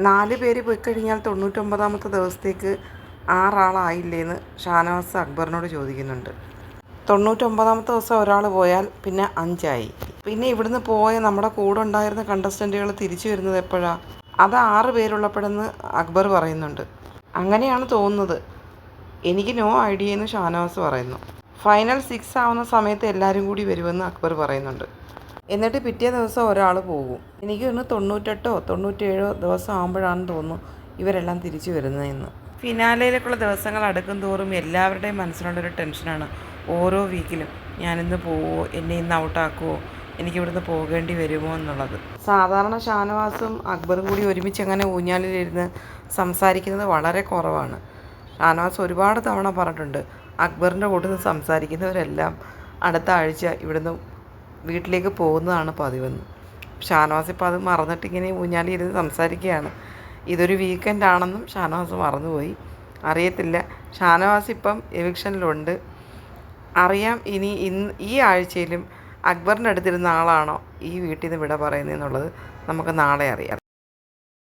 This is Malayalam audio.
നാല് പേര് പോയി കഴിഞ്ഞാൽ തൊണ്ണൂറ്റൊമ്പതാമത്തെ ദിവസത്തേക്ക് ആറാളായില്ലേന്ന് ഷാനവാസ് അക്ബറിനോട് ചോദിക്കുന്നുണ്ട്. തൊണ്ണൂറ്റൊമ്പതാമത്തെ ദിവസം ഒരാൾ പോയാൽ പിന്നെ അഞ്ചായി. പിന്നെ ഇവിടുന്ന് പോയ നമ്മുടെ കൂടെ ഉണ്ടായിരുന്ന കണ്ടസ്റ്റന്റുകൾ തിരിച്ചു വരുന്നത് എപ്പോഴാണ് അത് ആറ് പേരുള്ളപ്പോഴെന്ന് അക്ബർ പറയുന്നുണ്ട്. അങ്ങനെയാണ് തോന്നുന്നത്. എനിക്ക് നോ ഐഡിയ എന്ന് ഷാനവാസ് പറയുന്നു. ഫൈനൽ സിക്സ് ആവുന്ന സമയത്ത് എല്ലാവരും കൂടി വരുമെന്ന് അക്ബർ പറയുന്നുണ്ട്. എന്നിട്ട് പിറ്റേ ദിവസം ഒരാൾ പോകും. എനിക്ക് ഇന്ന് തൊണ്ണൂറ്റെട്ടോ തൊണ്ണൂറ്റേഴോ ദിവസം ആകുമ്പോഴാണെന്ന് തോന്നുന്നു ഇവരെല്ലാം തിരിച്ചു വരുന്നതെന്ന്. ഫിനാലയിലേക്കുള്ള ദിവസങ്ങൾ അടുക്കും തോറും എല്ലാവരുടെയും മനസ്സിലുള്ളൊരു ടെൻഷനാണ്. ഓരോ വീക്കിലും ഞാനിന്ന് പോവോ എന്നെ ഇന്ന് ഔട്ടാക്കുമോ എനിക്ക് ഇവിടുന്ന് പോകേണ്ടി വരുമോ എന്നുള്ളത്. സാധാരണ ഷാനവാസും അക്ബറും കൂടി ഒരുമിച്ച് അങ്ങനെ ഊഞ്ഞാലിലിരുന്ന് സംസാരിക്കുന്നത് വളരെ കുറവാണ്. ഷാനവാസ് ഒരുപാട് തവണ പറഞ്ഞിട്ടുണ്ട് അക്ബറിന്റെ കൂടെ സംസാരിക്കുന്നവരെല്ലാം അടുത്ത ആഴ്ച ഇവിടുന്ന് വീട്ടിലേക്ക് പോകുന്നതാണ് പതിവെന്ന്. ഷാനവാസ് ഇപ്പോൾ അത് മറന്നിട്ട് ഇങ്ങനെ ഊഞ്ഞാലി ഇരുന്ന് സംസാരിക്കുകയാണ്. ഇതൊരു വീക്കെൻഡ് ആണെന്നും ഷാനവാസ് മറന്നുപോയി. അറിയത്തില്ല. ഷാനവാസ് ഇപ്പം എവിക്ഷനിലുണ്ട് അറിയാം ഇനി ഇന്ന് ഈ ആഴ്ചയിലും അക്ബറിന്റെ അടുത്തിരുന്ന ആളാണോ ഈ വീട്ടിൽ നിന്ന് വിട പറയുന്നതെന്നുള്ളത് നമുക്ക് നാളെ അറിയാം.